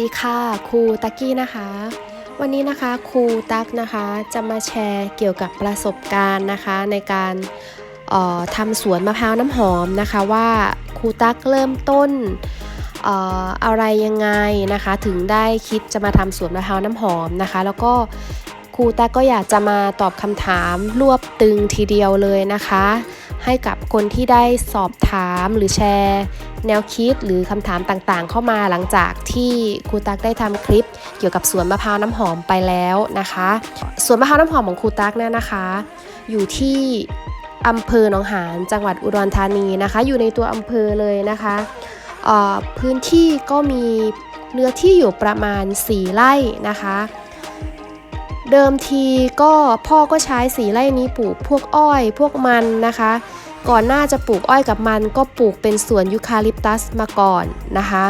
ดีค่ะครูตักกี้นะคะ วันนี้นะคะครูตักนะคะจะมาแชร์เกี่ยวกับประสบการณ์นะคะ ในการออทำสวนมะพร้าวน้ำหอมนะคะว่าครูตักเริ่มต้นเอ่ออะไรยังไงนะคะ ถึงได้คิดจะมาทำสวนมะพร้าวน้ำหอมนะคะ แล้วก็ครูตักก็อยากจะมาตอบคำถามรวบตึงทีเดียวเลยนะคะ ให้กับคนที่ได้สอบถามหรือแชร์ แนวคิดหรือคำถามต่างๆ เข้ามาหลังจากที่ครูตักได้ทำคลิป เกี่ยวกับสวนมะพร้าวน้ำหอมไปแล้วนะคะ สวนมะพร้าวน้ำหอมของครูตักเนี่ยนะคะ อยู่ที่อำเภอหนองหานจังหวัดอุดรธานีนะคะ อยู่ในตัวอำเภอเลยนะคะพื้นที่ก็มีเนื้อที่อยู่ประมาณ 4 ไร่นะคะ เดิมทีก็พ่อก็ใช้สีไร่นี้ปลูกพวกอ้อยพวกมันนะคะ ก่อนหน้าจะปลูกอ้อยกับมันก็ปลูกเป็นสวนยูคาลิปตัสมาก่อนนะคะ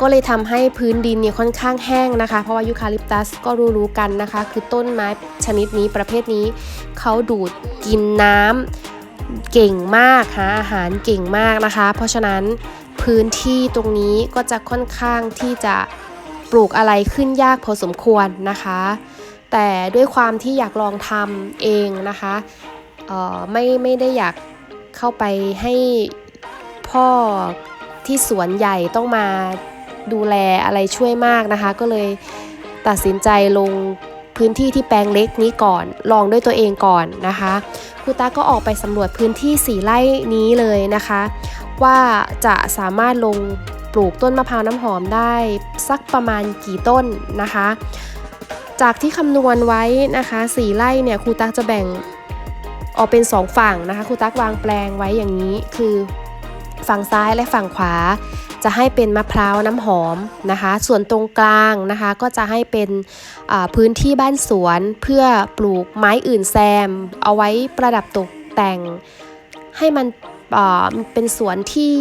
ก็เลยทำให้พื้นดินเนี่ยค่อนข้างแห้งนะคะ เพราะว่ายูคาลิปตัสก็รู้ๆกันนะคะ คือต้นไม้ชนิดนี้ประเภทนี้เขาดูดกินน้ำเก่งมากหาอาหารเก่งมากนะคะ เพราะฉะนั้นพื้นที่ตรงนี้ก็จะค่อนข้างที่จะ ปลูกอะไรขึ้นยากพอสมควรนะคะ แต่ด้วยความที่อยากลองทำเองนะคะเอ่อไม่ไม่ได้อยากเข้าไปให้พ่อที่สวนใหญ่ต้องมาดูแลอะไรช่วยมากนะคะ ก็เลยตัดสินใจลงพื้นที่ที่แปลงเล็กนี้ก่อน ลองด้วยตัวเองก่อนนะคะครูตาก็ออกไปสำรวจพื้นที่สีไร่นี้เลยนะคะ ว่าจะสามารถลง ปลูกต้นมะพร้าวน้ำหอมได้สักประมาณกี่ต้นนะคะ จากที่คำนวณไว้นะคะสี่ไร่เนี่ยครูตักจะแบ่งออกเป็น 2 ฝั่งนะคะครูตักวางแปลงไว้อย่างนี้คือฝั่งซ้ายและฝั่งขวาจะให้เป็นมะพร้าวน้ำหอมนะคะ ส่วนตรงกลางนะคะก็จะให้เป็นพื้นที่บ้านสวนเพื่อปลูกไม้อื่นแซม เอาไว้ประดับตกแต่ง ให้มันเป็นสวนที่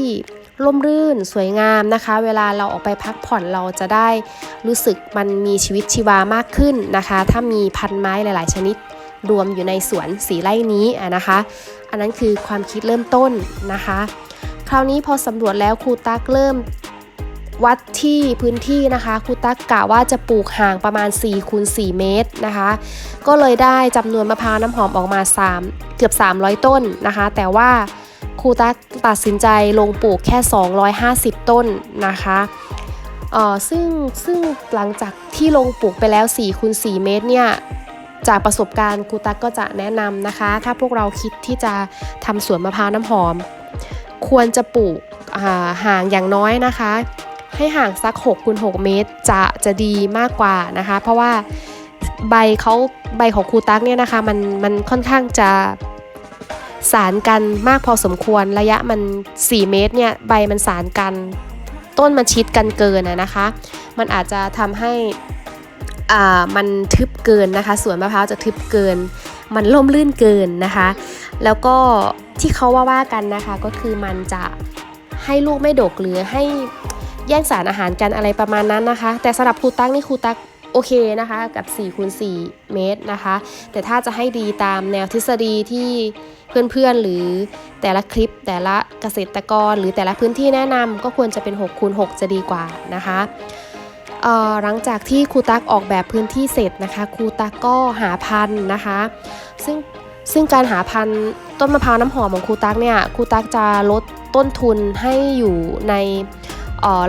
ร่มรื่นสวยงามนะคะ เวลาเราออกไปพักผ่อนเราจะได้รู้สึกมันมีชีวิตชีวามากขึ้นนะคะ ถ้ามีพันไม้หลาย ๆ ชนิดรวมอยู่ในสวนสีไร่นี้นะคะ อันนั้นคือความคิดเริ่มต้นนะคะ คราวนี้พอสำรวจแล้วครูตักเริ่มวัดที่พื้นที่นะคะครูตักกะว่าจะปลูกห่างประมาณ4คูณ4เมตรนะคะ ก็เลยได้จำนวนมะพร้าวน้ำหอมออกมา 3 เกือบ 300 ต้นนะคะ แต่ว่า ครูตักตัดสินใจลงปลูกแค่ 250 ต้นนะคะเอ่อซึ่งซึ่งหลังจากที่ลงปลูกไปแล้ว4คูณ4เมตรเนี่ยจากประสบการณ์ครูตักก็จะแนะนำนะคะ ถ้าพวกเราคิดที่จะทำสวนมะพร้าวน้ำหอม ควรจะปลูกอ่าห่างอย่างน้อยนะคะ ให้ห่างสัก6คูณ6เมตรจะจะดีมากกว่านะคะ เพราะว่าใบเขาใบของครูตักเนี่ยนะคะมันมันค่อนข้างจะ สารกันมากพอสมควรระยะมัน 4 เมตรเนี่ยใบมันสารกัน ต้นมันชิดกันเกินอะนะคะ มันอาจจะทำให้อ่ามันทึบเกินนะคะสวนมะพร้าวจะทึบเกิน มันล่มลื่นเกินนะคะ แล้วก็ที่เขาว่าว่ากันนะคะก็คือมันจะให้ลูกไม่ดกหรือให้แย่งสารอาหารกันอะไรประมาณนั้นนะคะ แต่สำหรับครูตักนี่ครูตักโอเคนะคะกับ4คูณ4เมตรนะคะ แต่ถ้าจะให้ดีตามแนวทฤษฎีที่ เพื่อนๆ หรือแต่ละคลิปแต่ละเกษตรกร หรือแต่ละพื้นที่แนะนำก็ควรจะเป็น6คูณ6จะดีกว่านะคะเอ่อหลังจากที่ครูตักออกแบบพื้นที่เสร็จนะคะครูตักก็หาพันธุ์นะคะ ซึ่งซึ่งการหาพันธุ์ต้นมะพร้าวน้ำหอมของครูตักเนี่ยครูตักจะลดต้นทุนให้อยู่ใน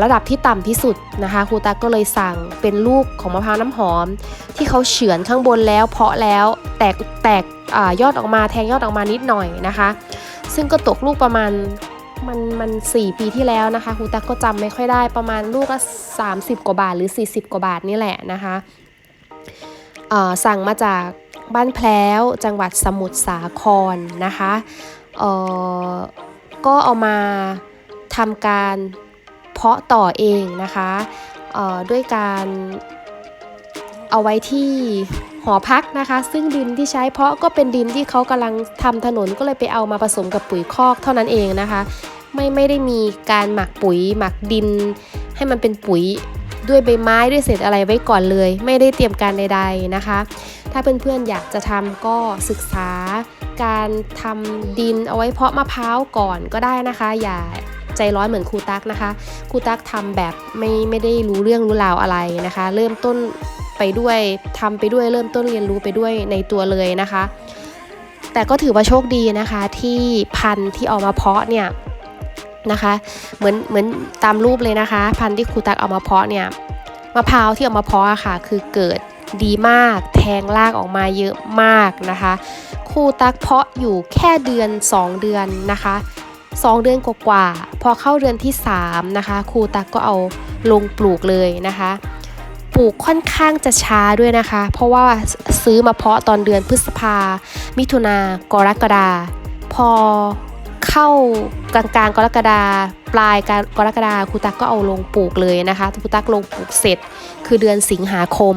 ระดับที่ต่ำที่สุดนะคะครูตักก็เลยสั่งเป็นลูกของมะพร้าวน้ำหอม ที่เขาเฉือนข้างบนแล้วเพาะแล้วแตกแตกอยอดออกมาแทงยอดออกมานิดหน่อยนะคะ ซึ่งก็ตกลูกประมาณมันมันสี่ปีที่แล้วนะคะครูตักก็จำไม่ค่อยได้ประมาณลูกละ30กว่าบาทหรือ 40 กว่าบาทนี่แหละนะคะสั่งมาจากบ้านแพล้วจังหวัดสมุทรสาครนะคะก็เอามาทำการ เพาะต่อเองนะคะออด้วยการเอาไว้ที่หอพักนะคะ ซึ่งดินที่ใช้เพาะก็เป็นดินที่เขากำลังทำถนนก็เลยไปเอามาผสมกับปุ๋ยคอกเท่านั้นเองนะคะ ไม่ไม่ได้มีการหมักปุ๋ยหมักดิน ให้มันเป็นปุ๋ยด้วยใบไม้ด้วยเศษอะไรไว้ก่อนเลย ไม่ได้เตรียมการใด ๆนะคะ ถ้าเพื่อนๆอยากจะทำก็ศึกษาการทำดินเอาไว้เพาะมะพร้าวก่อนก็ได้นะคะ อย่า ใจร้อนเหมือนครูตักนะคะครูตักทำแบบไม่ไม่ได้รู้เรื่องรู้ราวอะไรนะคะ เริ่มต้นไปด้วยทำไปด้วยเริ่มต้นเรียนรู้ไปด้วยในตัวเลยนะคะ แต่ก็ถือว่าโชคดีนะคะที่พันธุ์ที่เอามาเพาะเนี่ยนะคะเหมือนเหมือนตามรูปเลยนะคะ พันธุ์ที่ครูตักเอามาเพาะเนี่ยมะพร้าวที่เอามาเพาะอะค่ะ คือเกิดดีมาก แทงรากออกมาเยอะมากนะคะ ครูตักเพาะอยู่แค่เดือน 2 เดือนนะคะ 2 เดือนกว่าๆพอเข้าเดือนที่ 3 นะคะ ครูตักก็เอาลงปลูกเลยนะคะ ปลูกค่อนข้างจะช้าด้วยนะคะ เพราะว่าซื้อมาเพาะตอนเดือนพฤษภา มิถุนากรกฎาพอ เข้ากลางกลางกรกฎาปลายกรกฎาครูตักก็เอาลงปลูกเลยนะคะครูตักลงปลูกเสร็จ คือเดือนสิงหาคม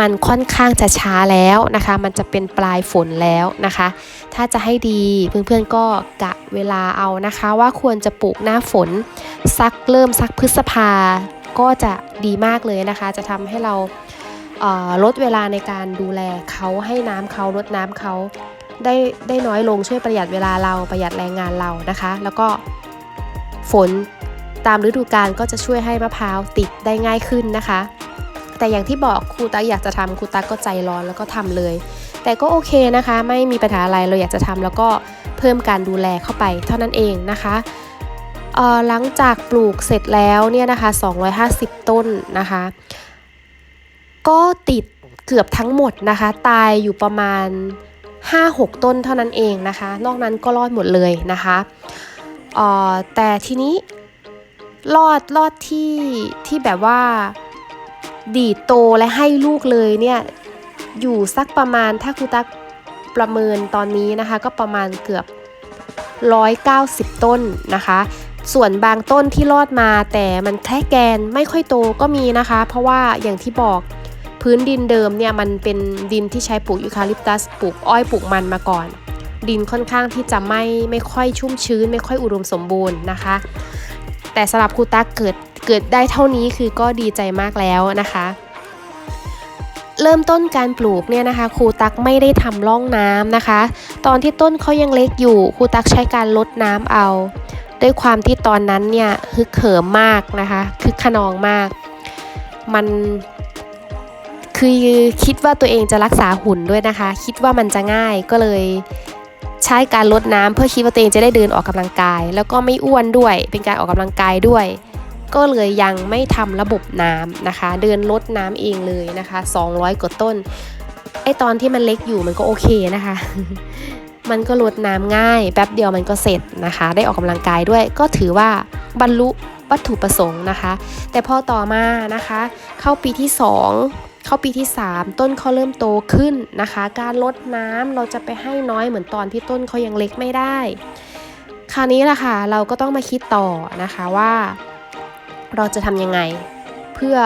มันค่อนข้างจะช้าแล้วนะคะ มันจะเป็นปลายฝนแล้วนะคะ ถ้าจะให้ดีเพื่อนๆก็กะเวลาเอานะคะ ว่าควรจะปลูกหน้าฝนสักเริ่มสักพฤษภาก็จะดีมากเลยนะคะ จะทำให้เราลดเวลาในการดูแลเขาให้น้ำเขาลดน้ำเขา ได้ได้น้อยลงช่วยประหยัดเวลาเราประหยัดแรงงานเรานะคะ แล้วก็ฝนตามฤดูกาลก็จะช่วยให้มะพร้าวติดได้ง่ายขึ้นนะคะ แต่อย่างที่บอกครูตักอยากจะทำครูตักก็ใจร้อนแล้วก็ทำเลย แต่ก็โอเคนะคะ ไม่มีปัญหาอะไรเราอยากจะทำแล้วก็เพิ่มการดูแลเข้าไปเท่านั้นเองนะคะหลังจากปลูกเสร็จแล้วเนี่ยนะคะ 250 ต้นนะคะ ก็ติดเกือบทั้งหมดนะคะ ตายอยู่ประมาณ 5-6 ต้นเท่านั้นเองนะคะ นอกนั้นก็รอดหมดเลยนะคะเอ่อแต่ทีนี้รอดรอดที่ที่แบบว่าดีโตและให้ลูกเลยเนี่ย อยู่สักประมาณถ้าครูตักประเมินตอนนี้นะคะ ก็ประมาณเกือบ 190 ต้นนะคะ ส่วนบางต้นที่รอดมาแต่มันแค่แกนไม่ค่อยโตก็มีนะคะ เพราะว่าอย่างที่บอก พื้นดินเดิมเนี่ยมันเป็นดินที่ใช้ปลูกยูคาลิปตัสปลูกอ้อยปลูกมันมาก่อน ดินค่อนข้างที่จะไม่ไม่ค่อยชุ่มชื้น ไม่ค่อยอุดมสมบูรณ์นะคะ แต่สำหรับครูตักเกิดเกิดได้เท่านี้คือก็ดีใจมากแล้วนะคะ เริ่มต้นการปลูกเนี่ยนะคะครูตักไม่ได้ทำร่องน้ำนะคะ ตอนที่ต้นเขายังเล็กอยู่ครูตักใช้การลดน้ำเอา ด้วยความที่ตอนนั้นเนี่ยฮึกเหิมมากนะคะคึกขนองมาก มัน คือคิดว่าตัวเองจะรักษาหุ่นด้วยนะคะ คิดว่ามันจะง่ายก็เลยใช้การลดน้ำเพื่อคิดว่าตัวเองจะได้เดินออกกำลังกาย แล้วก็ไม่อ้วนด้วย เป็นการออกกำลังกายด้วย ก็เลยยังไม่ทำระบบน้ำนะคะ เดินลดน้ำเองเลยนะคะ 200กว่าต้นไอตอนที่มันเล็กอยู่มันก็โอเคนะคะ มันก็ลดน้ำง่าย แป๊บเดียวมันก็เสร็จนะคะ ได้ออกกำลังกายด้วย ก็ถือว่าบรรลุวัตถุประสงค์นะคะ แต่พอต่อมานะคะ เข้าปีที่ 2 เข้าปีที่ 3 ต้นเขาเริ่มโตขึ้นนะคะ การลดน้ำเราจะไปให้น้อยเหมือนตอนที่ต้นเขายังเล็กไม่ได้ คราวนี้ล่ะค่ะเราก็ต้องมาคิดต่อนะคะว่า เราจะทำยังไง เพื่อ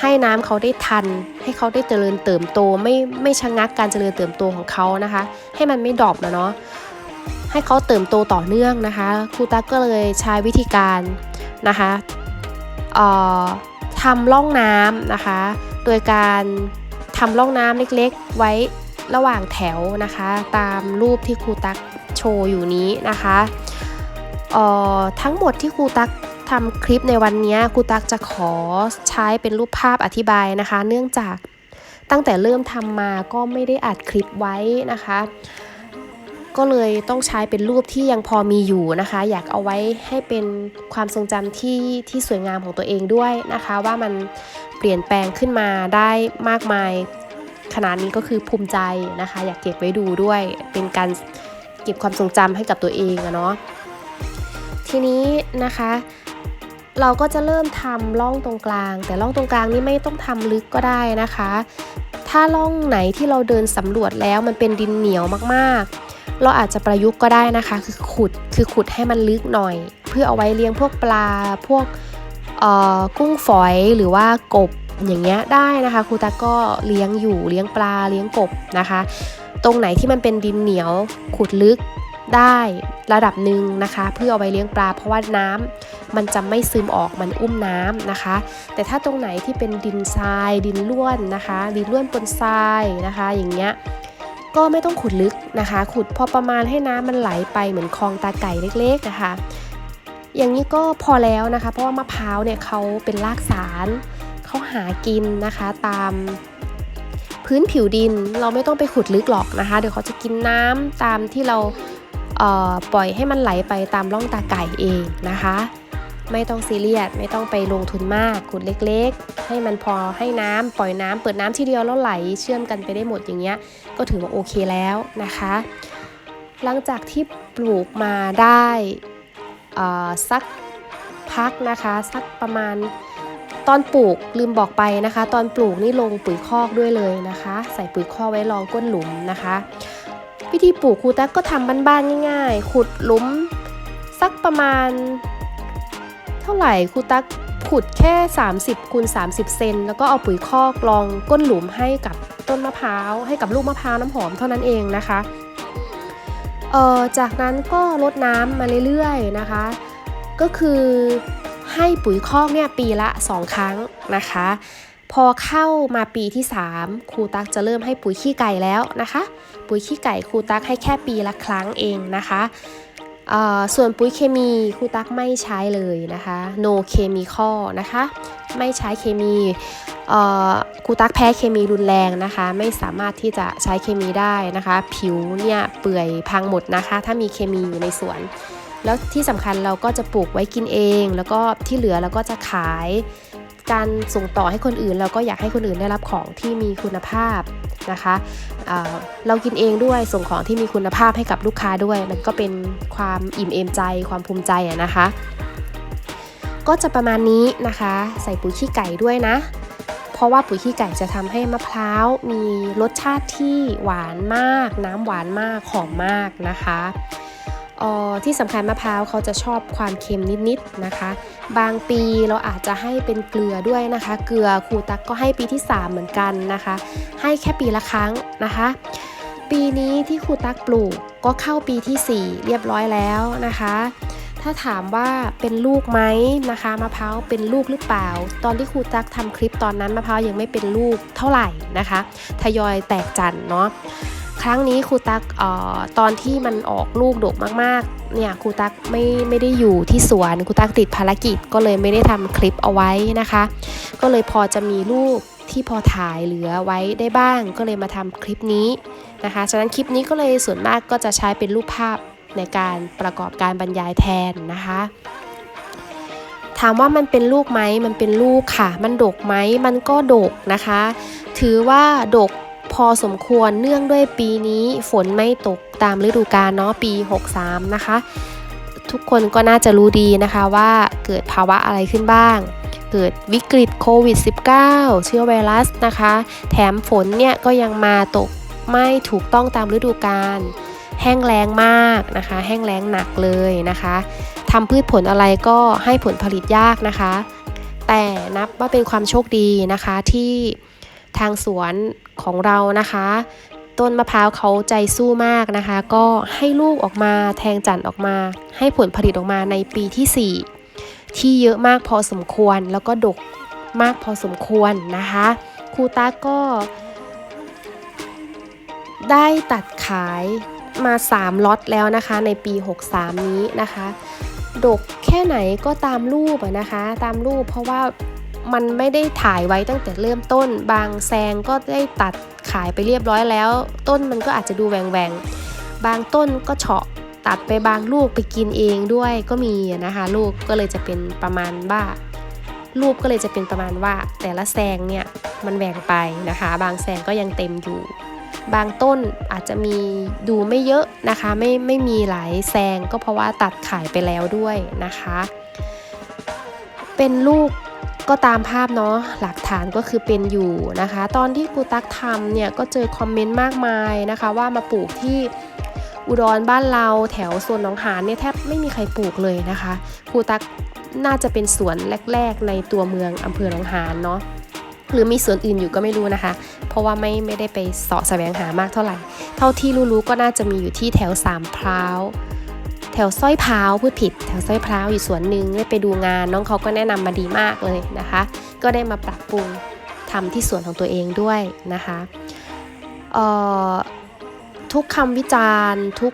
ให้น้ำเขาได้ทัน ให้เขาได้เจริญเติบโตไม่ไม่ชะงักการเจริญเติบโตของเขานะคะ ให้มันไม่ดรอปนะเนาะให้เขาเติบโตต่อเนื่องนะคะครูตักก็เลยใช้วิธีการนะคะออทำร่องน้ำนะคะ โดยการทำร่องน้ำเล็กๆ ไว้ระหว่างแถวนะคะ ตามรูปที่ครูตักโชว์อยู่นี้นะคะออทั้งหมดที่ครูตักทำคลิปในวันนี้ครูตักจะขอใช้เป็นรูปภาพอธิบายนะคะ เนื่องจากตั้งแต่เริ่มทำมาก็ไม่ได้อัดคลิปไว้นะคะ ก็เลยต้องใช้เป็นรูปที่ยังพอมีอยู่นะคะ อยากเอาไว้ให้เป็นความทรงจำที่ที่สวยงามของตัวเองด้วยนะคะ ว่ามันเปลี่ยนแปลงขึ้นมาได้มากมายขนาดนี้ก็คือภูมิใจนะคะ อยากเก็บไว้ดูด้วยเป็นการเก็บความทรงจำให้กับตัวเองอะเนาะทีนี้นะคะเราก็จะเริ่มทำร่องตรงกลาง แต่ร่องตรงกลางนี่ไม่ต้องทำลึกก็ได้นะคะ ถ้าร่องไหนที่เราเดินสำรวจแล้วมันเป็นดินเหนียวมากๆ เราอาจจะประยุกต์ก็ได้นะคะ คือขุดคือขุดให้มันลึกหน่อย เพื่อเอาไว้เลี้ยงพวกปลาพวกกุ้งฝอยหรือว่ากบอย่างเงี้ยได้นะคะครูตาก็เลี้ยงอยู่เลี้ยงปลาเลี้ยงกบนะคะ ตรงไหนที่มันเป็นดินเหนียวขุดลึกได้ระดับหนึ่งนะคะ เพื่อเอาไว้เลี้ยงปลา เพราะว่าน้ำมันจะไม่ซึมออกมันอุ้มน้ำนะคะ แต่ถ้าตรงไหนที่เป็นดินทราย ดินล้วนนะคะ ดินล้วนปนทรายนะคะ อย่างเงี้ย ก็ไม่ต้องขุดลึกนะคะ ขุดพอประมาณให้น้ำมันไหลไปเหมือนคลองตาไก่เล็กๆนะคะอย่างนี้ก็พอแล้วนะคะ เพราะว่ามะพร้าวเนี่ยเขาเป็นรากสารเขาหากินนะคะตามพื้นผิวดินเราไม่ต้องไปขุดลึกหรอกนะคะ เดี๋ยวเขาจะกินน้ำตามที่เราเปล่อยให้มันไหลไปตามร่องตาไก่เองนะคะ ไม่ต้องซีเรียสไม่ต้องไปลงทุนมากขุดเล็กๆ ให้มันพอให้น้ำปล่อยน้ำเปิดน้ำทีเดียวแล้วไหลเชื่อมกันไปได้หมดอย่างเงี้ยก็ถือว่าโอเคแล้วนะคะ หลังจากที่ปลูกมาได้สักพักนะคะสักประมาณตอนปลูกลืมบอกไปนะคะ ตอนปลูกนี่ลงปุ๋ยคอกด้วยเลยนะคะ ใส่ปุ๋ยคอกไว้รองก้นหลุมนะคะ วิธีปลูกครูตั๊กก็ทำบ้านๆง่ายๆ ขุดหลุมสักประมาณ ท่าไหร่ครูตั๊กขุดแค่ 30คูณ30 เซนแล้วก็เอาปุ๋ยคอกรองก้นหลุมให้กับต้นมะพร้าวให้กับลูกมะพร้าวน้ำหอมเท่านั้นเองนะคะเอ่อจากนั้นก็ลดน้ำมาเรื่อยๆนะคะ ก็คือให้ปุ๋ยคอกเนี่ยปีละ 2 ครั้งนะคะ พอเข้ามาปีที่ 3 ครูตักจะเริ่มให้ปุ๋ยขี้ไก่แล้วนะคะ ปุ๋ยขี้ไก่ครูตักให้แค่ปีละครั้งเองนะคะ ส่วนปุ๋ยเคมีครูตักไม่ใช้เลยนะคะ no chemical นะคะ ไม่ใช้เคมีครูตักแพ้เคมีรุนแรงนะคะ ไม่สามารถที่จะใช้เคมีได้นะคะ ผิวเนี่ยเปื่อยพังหมดนะคะ ถ้ามีเคมีอยู่ในสวน แล้วที่สำคัญเราก็จะปลูกไว้กินเอง แล้วก็ที่เหลือเราก็จะขาย การส่งต่อให้คนอื่น เราก็อยากให้คนอื่นได้รับของที่มีคุณภาพนะคะเรากินเองด้วยส่งของที่มีคุณภาพให้กับลูกค้าด้วย มันก็เป็นความอิ่มเอมใจ ความภูมิใจะนะคะ ก็จะประมาณนี้นะคะ ใส่ปุ๋ยขี้ไก่ด้วยนะ เพราะว่าปุ๋ยขี้ไก่จะทำให้มะพร้าวมีรสชาติที่หวานมาก น้ำหวานมากหอมมากนะคะ ออที่สำคัญมะพร้าวเขาจะชอบความเค็มนิดๆนะคะ บางปีเราอาจจะให้เป็นเกลือด้วยนะคะ เกลือครูตักก็ให้ปีที่ 3 เหมือนกันนะคะ ให้แค่ปีละครั้งนะคะ ปีนี้ที่ครูตักปลูกก็เข้าปีที่ 4 เรียบร้อยแล้วนะคะ ถ้าถามว่าเป็นลูกไหมนะคะมะพร้าวเป็นลูกหรือเปล่า ตอนที่ครูตักทำคลิปตอนนั้นมะพร้าวยังไม่เป็นลูกเท่าไหร่นะคะ ทยอยแตกจันเนาะ ครั้งนี้ครูตักออตอนที่มันออกลูกดกมากๆ เนี่ยครูตักไม่ไม่ได้อยู่ที่สวนครูตักติดภารกิจก็เลยไม่ได้ทำคลิปเอาไว้นะคะ ก็เลยพอจะมีลูกที่พอถ่ายเหลือไว้ได้บ้าง ก็เลยมาทำคลิปนี้นะคะฉะนั้นคลิปนี้ก็เลยส่วนมากก็จะใช้เป็นรูปภาพในการประกอบการบรรยายแทนนะคะถามว่ามันเป็นลูกไหมมันเป็นลูกค่ะ มันดกไหมมันก็ดกนะคะ ถือว่าดก พอสมควรเนื่องด้วยปีนี้ฝนไม่ตกตามฤดูกาลเนาะปี 63 นะคะ ทุกคนก็น่าจะรู้ดีนะคะว่าเกิดภาวะอะไรขึ้นบ้าง เกิดวิกฤตโควิด -19 เชื้อไวรัสนะคะ แถมฝนเนี่ยก็ยังมาตกไม่ถูกต้องตามฤดูกาลแห้งแล้งมากนะคะ แห้งแล้งหนักเลยนะคะทำพืชผลอะไรก็ให้ผลผลิตยากนะคะ แต่นับว่าเป็นความโชคดีนะคะที่ ทางสวนของเรานะคะ ต้นมะพร้าวเขาใจสู้มากนะคะ ก็ให้ลูกออกมาแทงจันออกมา ให้ผลผลิตออกมาในปีที่ 4 ที่เยอะมากพอสมควรแล้วก็ดกมากพอสมควรนะคะครูตาก็ ได้ตัดขายมา 3ล็อตแล้วนะคะ ในปี 63 นี้นะคะ ดกแค่ไหนก็ตามรูปนะคะ ตามรูปเพราะว่า มันไม่ได้ถ่ายไว้ตั้งแต่เริ่มต้น บางแซงก็ได้ตัดขายไปเรียบร้อยแล้ว ต้นมันก็อาจจะดูแหวงๆบางต้นก็เฉาะตัดไปบางลูกไปกินเองด้วยก็มีนะคะ ลูกก็เลยจะเป็นประมาณว่ารูปก็เลยจะเป็นประมาณว่าแต่ละแซงเนี่ยมันแหวงไปนะคะ บางแซงก็ยังเต็มอยู่ บางต้นอาจจะมีดูไม่เยอะนะคะ ไม่ไม่มีหลายแซงก็เพราะว่าตัดขายไปแล้วด้วยนะคะ เป็นลูก ก็ตามภาพเนาะหลักฐานก็คือเป็นอยู่นะคะ ตอนที่ครูตักทำเนี่ยก็เจอคอมเมนต์มากมายนะคะ ว่ามาปลูกที่อุดรบ้านเราแถวโซนหนองหานเนี่ยแทบไม่มีใครปลูกเลยนะคะครูตักน่าจะเป็นสวนแรก ๆ ในตัวเมืองอำเภอหนองหานเนาะหรือมีสวนอื่นอยู่ก็ไม่รู้นะคะ เพราะว่าไม่ไม่ได้ไปเสาะแสวงหามากเท่าไหร่ เท่าที่รู้ๆก็น่าจะมีอยู่ที่แถวสามพร้าว ถวสร้อยพร้าวพูดผิด แถวสร้อยพร้าวอยู่สวนหนึ่งได้ไปดูงาน น้องเขาก็แนะนำมาดีมากเลยนะคะ ก็ได้มาปรับปรุงทำที่สวนของตัวเองด้วยนะคะทุกคำวิจารณ์ ทุก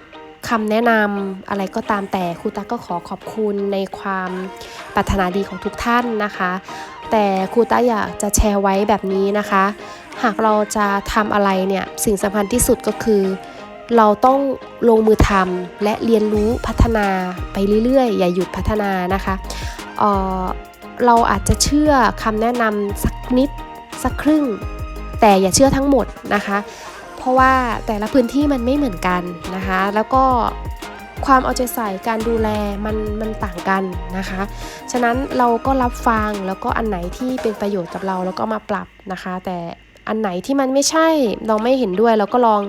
คำแนะนำอะไรก็ตามแต่ครูตั๊กก็ขอขอบคุณในความปรารถนาดีของทุกท่านนะคะ แต่ครูตั๊กอยากจะแชร์ไว้แบบนี้นะคะ หากเราจะทำอะไรเนี่ยสิ่งสำคัญที่สุดก็คือ เราต้องลงมือทำและเรียนรู้พัฒนาไปเรื่อยๆ อย่าหยุดพัฒนานะคะเออเราอาจจะเชื่อคำแนะนำสักนิดสักครึ่ง แต่อย่าเชื่อทั้งหมดนะคะ เพราะว่าแต่ละพื้นที่มันไม่เหมือนกันนะคะ แล้วก็ความเอาใจใส่การดูแลมันมันต่างกันนะคะ ฉะนั้นเราก็รับฟังแล้วก็อันไหนที่เป็นประโยชน์กับเราแล้วก็มาปรับนะคะ แต่อันไหนที่มันไม่ใช่เราไม่เห็นด้วยเราก็ลอง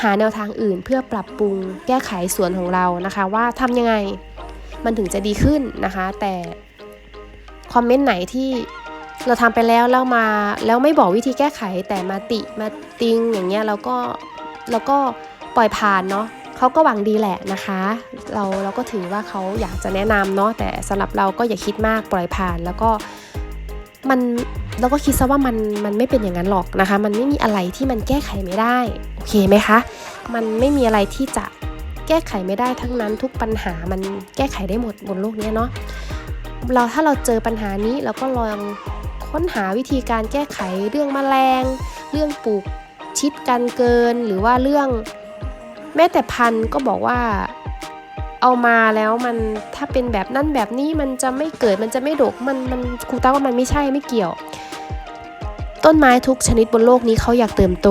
หาแนวทางอื่นเพื่อปรับปรุงแก้ไขส่วนของเรานะคะ ว่าทำยังไงมันถึงจะดีขึ้นนะคะ แต่คอมเมนต์ไหนที่เราทำไปแล้วแล้วมาแล้วไม่บอกวิธีแก้ไขแต่มาติมาติงอย่างเงี้ยเราก็เราก็ปล่อยผ่านเนาะเขาก็หวังดีแหละนะคะ เราเราก็ถือว่าเขาอยากจะแนะนำเนาะแต่สำหรับเราก็อย่าคิดมากปล่อยผ่าน แล้วก็ มันเราก็คิดซะว่ามันมันไม่เป็นอย่างนั้นหรอกนะคะ มันไม่มีอะไรที่มันแก้ไขไม่ได้โอเคไหมคะ มันไม่มีอะไรที่จะแก้ไขไม่ได้ทั้งนั้นทุกปัญหามันแก้ไขได้หมดบนโลกนี้เนาะเราถ้าเราเจอปัญหานี้เราก็ลองค้นหาวิธีการแก้ไขเรื่องแมลง เรื่องปลูกชิดกันเกิน หรือว่าเรื่องแม้แต่พันธุ์ก็บอกว่า เอามาแล้วมันถ้าเป็นแบบนั้นแบบนี้มันจะไม่เกิดมันจะไม่ดกมันมันครูต้าว่ามันไม่ใช่ไม่เกี่ยว ต้นไม้ทุกชนิดบนโลกนี้เขาอยากเติมโต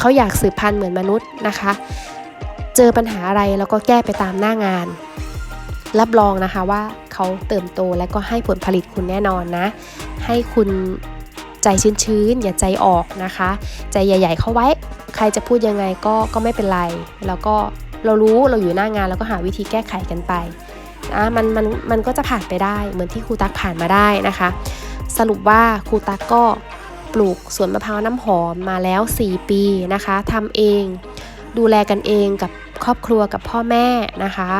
เขาอยากสืบพันธุ์เหมือนมนุษย์นะคะ เจอปัญหาอะไรแล้วก็แก้ไปตามหน้างาน รับรองนะคะว่าเขาเติมโตและก็ให้ผลผลิตคุณแน่นอนนะ ให้คุณใจชื้นๆ อย่าใจออกนะคะ ใจใหญ่ ๆ เข้าไว้ ใครจะพูดยังไงก็ก็ไม่เป็นไร แล้วก็ เรารู้เราอยู่หน้างานแล้วก็หาวิธีแก้ไขกันไปนะมันมันมันก็จะผ่านไปได้เหมือนที่ครูตักผ่านมาได้นะคะ สรุปว่าครูตักก็ปลูกสวนมะพร้าวน้ำหอมมาแล้ว 4 ปีนะคะทำเอง ดูแลกันเองกับครอบครัวกับพ่อแม่นะคะ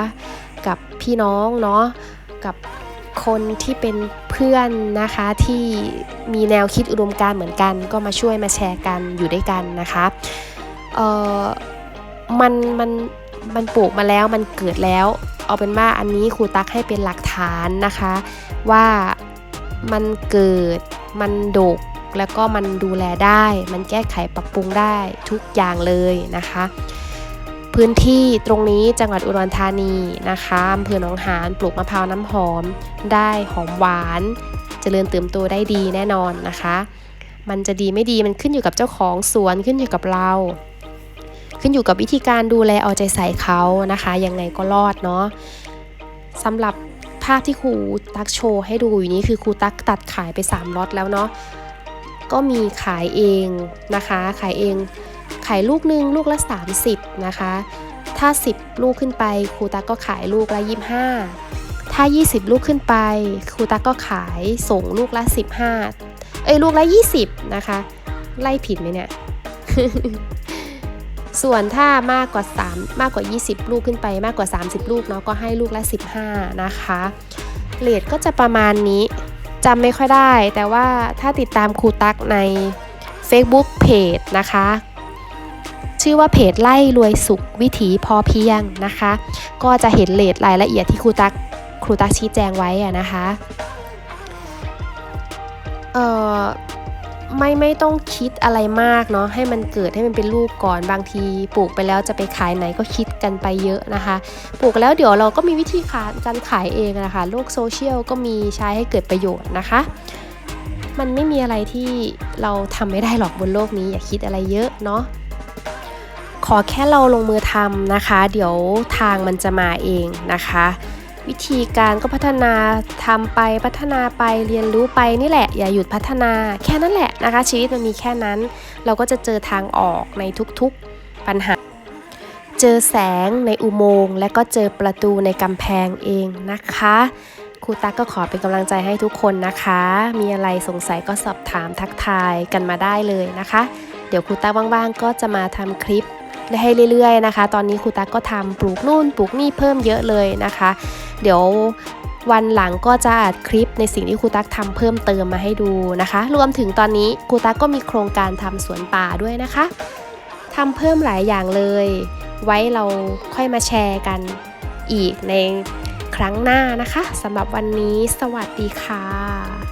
กับพี่น้องเนาะกับคนที่เป็นเพื่อนนะคะที่มีแนวคิดอุดมการเหมือนกัน ก็มาช่วยมาแชร์กันอยู่ด้วยกันนะคะเออมันมัน มันปลูกมาแล้วมันเกิดแล้ว เอาเป็นว่าอันนี้ครูตักให้เป็นหลักฐานนะคะ ว่ามันเกิดมันดกแล้วก็มันดูแลได้ มันแก้ไขปรับปรุงได้ทุกอย่างเลยนะคะ พื้นที่ตรงนี้จังหวัดอุดรธานีนะคะอำเภอหนองหานปลูกมะพร้าวน้ำหอม ได้หอมหวานเจริญเติบโตได้ดีแน่นอนนะคะ มันจะดีไม่ดีมันขึ้นอยู่กับเจ้าของสวนขึ้นอยู่กับเรา ขึ้นอยู่กับวิธีการดูแลเอาใจใส่เขานะคะยังไงก็รอดเนาะสำหรับภาพที่ครูตักโชว์ให้ดูอยู่นี้คือครูตักตัดขายไป3ล็อตแล้วเนาะก็มีขายเองนะคะ ขายเองขายลูกหนึ่งลูกละ 30 นะคะ ถ้า 10 ลูกขึ้นไปครูตักก็ขายลูกละ25 ถ้า 20 ลูกขึ้นไปครูตักก็ขายส่งลูกละ 15 เอ้ยลูกละ 20 นะคะ ไล่ผิดไหมเนี่ย ส่วนถ้ามากกว่า 3 มากกว่า 20 ลูกขึ้นไปมากกว่า 30 ลูกเนาะก็ให้ลูกละ 15 นะคะเลทก็จะประมาณนี้จำไม่ค่อยได้ แต่ว่าถ้าติดตามครูตักใน Facebook Page นะคะ ชื่อว่าเพจไล่รวยสุขวิถีพอเพียงนะคะ ก็จะเห็นเลทรายละเอียดที่ครูตักครูตักชี้แจงไว้อะนะคะเอ่อ ไม่ไม่ต้องคิดอะไรมากเนาะให้มันเกิดให้มันเป็นลูกก่อนบางที ปลูกไปแล้วจะไปขายไหนก็คิดกันไปเยอะนะคะ ปลูกแล้วเดี๋ยวเราก็มีวิธีการการขายเองนะคะโลกโซเชียลก็มีใช้ให้เกิดประโยชน์นะคะ มันไม่มีอะไรที่เราทำไม่ได้หรอกบนโลกนี้อย่าคิดอะไรเยอะเนาะขอแค่เราลงมือทำนะคะ เดี๋ยวทางมันจะมาเองนะคะ วิธีการก็พัฒนาทำไปพัฒนาไปเรียนรู้ไปนี่แหละ อย่าหยุดพัฒนาแค่นั้นแหละนะคะ ชีวิตมันมีแค่นั้น เราก็จะเจอทางออกในทุกๆปัญหา เจอแสงในอุโมงค์และก็เจอประตูในกำแพงเองนะคะครูตั๊กก็ขอเป็นกำลังใจให้ทุกคนนะคะ มีอะไรสงสัยก็สอบถามทักทายกันมาได้เลยนะคะ เดี๋ยวครูตั๊กว่างๆ ก็จะมาทำคลิป ให้เรื่อยๆนะคะ ตอนนี้ครูตั๊กก็ทำปลูกนู่นปลูกนี่เพิ่มเยอะเลยนะคะ เดี๋ยววันหลังก็จะอัดคลิปในสิ่งที่ครูตั๊กทำเพิ่มเติมมาให้ดูนะคะ รวมถึงตอนนี้ครูตั๊กก็มีโครงการทำสวนป่าด้วยนะคะทำเพิ่มหลายอย่างเลย ไว้เราค่อยมาแชร์กันอีกในครั้งหน้านะคะสำหรับวันนี้สวัสดีค่ะ